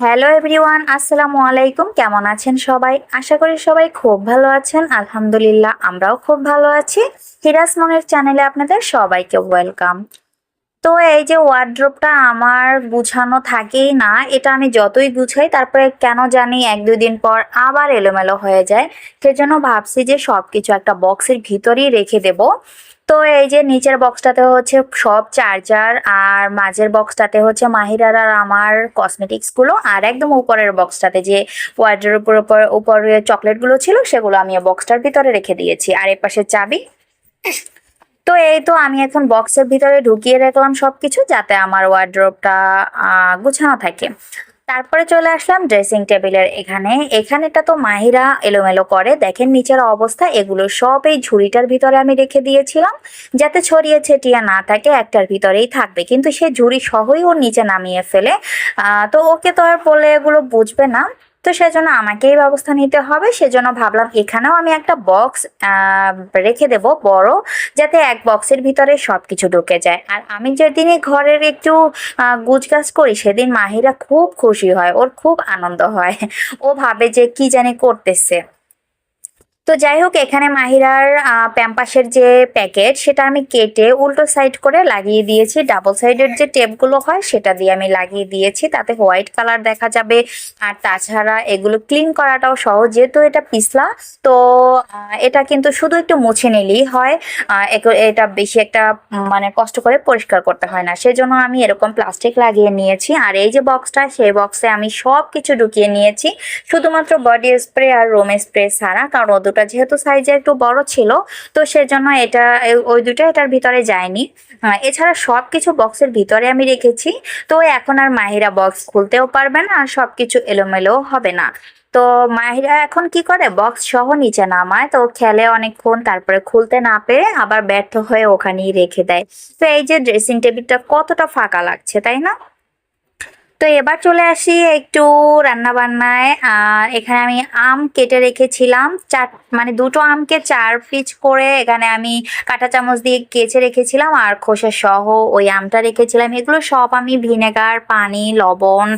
Hello everyone আসসালামু আলাইকুম। কেমন আছেন সবাই? আশা করি সবাই খুব ভালো আছেন। আলহামদুলিল্লাহ, আমরাও খুব ভালো আছি। হিরাস মনের চ্যানেলে আপনাদের সবাইকে ওয়েলকাম তো এই যে ওয়ার্ড্রোবটা আমার গুছানো থাকেই না, এটা আমি যতই গুছাই তারপরে কেন জানি এক, দুই দিন পর আবার এলোমেলো হয়ে যায়। সেজন্য ভাবছি যে সব কিছু একটা বক্সের ভিতরেই রেখে দেব। তো এই যে নিচের বক্সটাতে হচ্ছে সব চার্জার আর মাঝের বক্সটাতে হচ্ছে মাহিরার আর আমার কসমেটিক্সগুলো আর একদম উপরের বক্সটাতে যে ওয়ার্ডের উপর উপর উপরে চকলেটগুলো ছিল সেগুলো আমি বক্সটার ভিতরে রেখে দিয়েছি। আর এর পাশে চাবি। তো এই তো আমি এখন বক্সের ভিতরে ঢুকিয়ে রাখলাম সবকিছু যাতে আমার ওয়ার্ড্রোবটা গুছানো থাকে। তারপরে চলে আসলাম ড্রেসিং টেবিলের এখানে। এখানেটা তো মাহিরা এলোমেলো করে। দেখেন নিচের অবস্থা, এগুলো সব এই ঝুড়িটার ভিতরে আমি রেখে দিয়েছিলাম। যাতে ছড়িয়ে ছেটিয়ে না থাকে, একটার ভিতরেই থাকবে। কিন্তু সে ঝুড়ি সহই ওর নিচে নামিয়ে ফেলে। তো ওকে তো আর বলে এগুলো বুঝবে না। তো সেজন্য আমাকেই ব্যবস্থা নিতে হবে। সেজন্য ভাবলাম এখানেও আমি একটা বক্স রেখে দেব বড়, যাতে এক বক্সের ভিতরে সব কিছু ঢুকে যায়। আর আমি যেদিনই ঘরের একটু গুজগাছ করি, সেদিন মাহিরা খুব খুশি হয়, ওর খুব আনন্দ হয়। ও ভাবে যে কি জানি করতেছে। তো যাই হোক, এখানে মাহিরার প্যাম্পাসের যে প্যাকেট, সেটা আমি কেটে উল্টো সাইড করে লাগিয়ে দিয়েছি। ডাবল সাইডের যে টেপগুলো হয়, সেটা দিয়ে আমি লাগিয়ে দিয়েছি। তাতে হোয়াইট কালার দেখা যাবে। আর তাছাড়া এগুলো ক্লিন করাটাও সহজ। যেহেতু এটা পিছলা, তো এটা কিন্তু শুধু একটু মুছে নিলেই হয়। এটা বেশি একটা মানে কষ্ট করে পরিষ্কার করতে হয় না। সেজন্য আমি এরকম প্লাস্টিক লাগিয়ে নিয়েছি। আর এই যে বক্সটা, সেই বক্সে আমি সব কিছু ঢুকিয়ে নিয়েছি। শুধুমাত্র বডি স্প্রে আর রোম স্প্রে ছাড়া, কারণ ও দুটো। যেহেতু সাইজে একটু বড় ছিল তো সেজন্য এটা ওই দুটো এটার ভিতরে যায়নি। আহ, এছাড়া সব কিছু বক্সের ভিতরে আমি রেখেছি। তো এখন আর মাহিরা বক্স খুলতেও পারবে না আর সব কিছু এলোমেলো হবে না। তো মাহিরা এখন কি করে? বক্স সহ নিচে নামায় তো খেলে অনেকক্ষণ তারপরে খুলতে না পেরে আবার ব্যর্থ হয়ে ওখানেই রেখে দেয়। তো এই যে ড্রেসিং টেবিলটা কতটা ফাঁকা লাগছে তাই না? তো এবার চলে আসি একটু রান্না বান্নায় আর এখানে আমি আম কেটে রেখেছিলাম। চার মানে দুটো আমকে চার পিচ করে এখানে আমি কাঁটা চামচ দিয়ে কেচে রেখেছিলাম। আর খোসা সহ ওই আমটা রেখেছিলাম। এগুলো সব আমি ভিনেগার, পানি, লবণ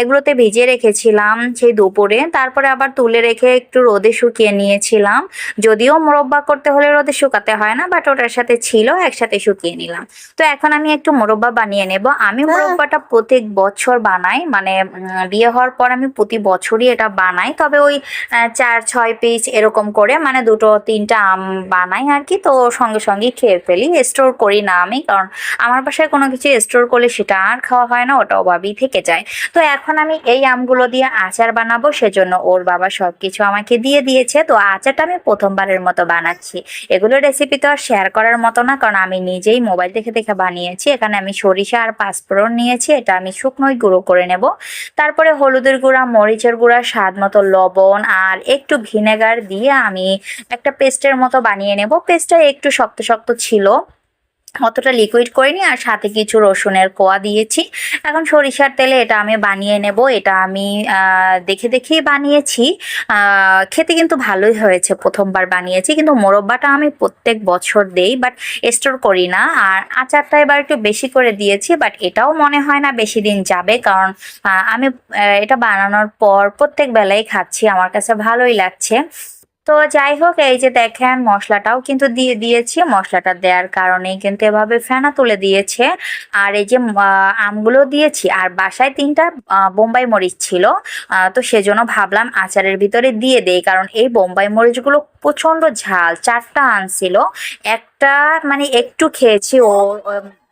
এগুলোতে ভিজিয়ে রেখেছিলাম সেই দুপুরে। তারপরে আবার তুলে রেখে একটু রোদে শুকিয়ে নিয়েছিলাম। যদিও মোরব্বা করতে হলে রোদে শুকাতে হয় না বাট ওটার সাথে ছিল একসাথে শুকিয়ে নিলাম। তো এখন আমি একটু মোরব্বা বানিয়ে নেব। আমি মোরব্বাটা প্রত্যেক বছর বানাই মানে বিয়ে হওয়ার পর আমি প্রতি বছরই এটা বানাই। তবে ওই চার ছয় পিস এরকম করে মানে দুটো তিনটা আম বানাই আর কি। তো সঙ্গে সঙ্গে খেয়ে ফেলি স্টোর করি না আমি কারণ আমার বাসায় কোনো কিছু স্টোর করলে সেটা আর খাওয়া হয় না ওটা অভাবেই থেকে যায়। তো এখন আমি এই আমগুলো দিয়ে আচার বানাবো, সেজন্য ওর বাবা সব কিছু আমাকে দিয়ে দিয়েছে। তো আচারটা আমি প্রথমবারের মতো বানাচ্ছি। এগুলো রেসিপি তো আর শেয়ার করার মতো না, কারণ আমি নিজেই মোবাইল দেখে দেখে বানিয়েছি। এখানে আমি সরিষা আর পাঁচফোড়ন নিয়েছি, এটা আমি শুকনোই গুঁড়ো করে নেব। তারপরে হলুদের গুঁড়া, মরিচের গুঁড়া, স্বাদ মতো লবণ আর একটু ভিনেগার দিয়ে আমি একটা পেস্টের মতো বানিয়ে নেব। পেস্টটা একটু শক্ত শক্ত ছিল। অতটা লিকুইড করিনি আর সাথে কিছু রসুনের কোয়া দিয়েছি। এখন সরিষার তেলে এটা আমি বানিয়ে নেব, এটা আমি দেখে দেখেই বানিয়েছি। খেতে কিন্তু ভালোই হয়েছে, প্রথমবার বানিয়েছি, কিন্তু মোরব্বাটা আমি প্রত্যেক বছর দেই বাট স্টোর করি না। আর আচারটা এবার একটু বেশি করে দিয়েছি বাট এটাও মনে হয় না বেশি দিন যাবে, কারণ আমি এটা বানানোর পর প্রত্যেক বেলায় খাচ্ছি, আমার কাছে ভালোই লাগছে। তো যাই হোক, এই যে দেখেন মশলাটাও কিন্তু দিয়ে দিয়েছি। মশলাটা দেওয়ার কারণেই কিন্তু এভাবে ফেনা তুলে দিয়েছে। আর এই যে আমগুলো দিয়েছি। আর বাসায় তিনটা বোম্বাই মরিচ ছিল। তো সেজন্য ভাবলাম আচারের ভিতরে দিয়ে দেই। কারণ এই বোম্বাই মরিচগুলো প্রচণ্ড ঝাল, চারটা আনছিল। একটা মানে একটু খেয়েছি ও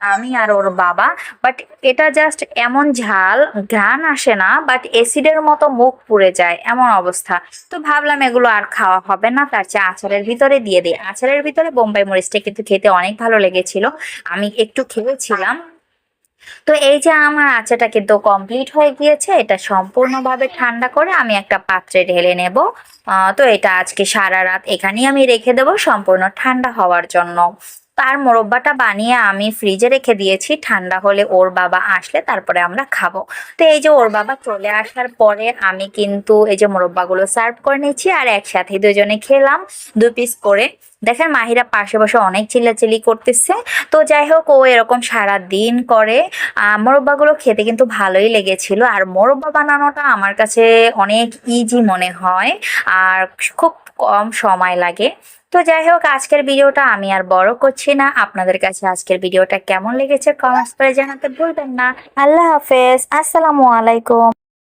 আমি আর ওর বাবা বাট এটা জাস্ট এমন ঝাল, ঘ্রাণ আসে না বাট এসিডের মতো মুখ পুড়ে যায়, এমন অবস্থা। তো ভাবলাম এগুলো আর খাওয়া হবে না, তার চেয়ে আচারের ভিতরে দিয়ে দিই। আচারের ভিতরে বোম্বাই মরিচটা কিন্তু খেতে অনেক ভালো লেগেছিল, আমি একটু খেয়েছিলাম। তো এই যে আমার আচারটা কিন্তু কমপ্লিট হয়ে গিয়েছে, এটা সম্পূর্ণভাবে ঠান্ডা করে আমি একটা পাত্রে ঢেলে নেব। তো এটা আজকে সারা রাত এখানেই আমি রেখে দেবো, সম্পূর্ণ ঠান্ডা হওয়ার জন্য। তার মোরব্বাটা বানিয়ে আমি ফ্রিজে রেখে দিয়েছি। ঠান্ডা হলে ওর বাবা আসলে তারপরে আমরা খাব। তো এই যে ওর বাবা চলে আসার পরে আমি কিন্তু এই যে মোরব্বাগুলো সার্ভ করে নিয়েছি আর একসাথে দুজনে খেলাম দু পিস করে। দেখেন মাহিরা পাশে বসে অনেক চিল্লাচিল্লি করতেছে। তো যাই হোক, ও এরকম সারা দিন করে মোরব্বাগুলো খেতে কিন্তু ভালোই লেগেছিল। আর মোরব্বা বানানোটা আমার কাছে অনেক ইজি মনে হয়। আর খুব কম সময় লাগে। তো যাই হোক, আজকের ভিডিওটা আমি আর বড় করছি না। আপনাদের কাছে আজকের ভিডিওটা কেমন লেগেছে কমেন্টস করে জানাতে ভুলবেন না। আল্লাহ হাফেজ। আসসালামু আলাইকুম।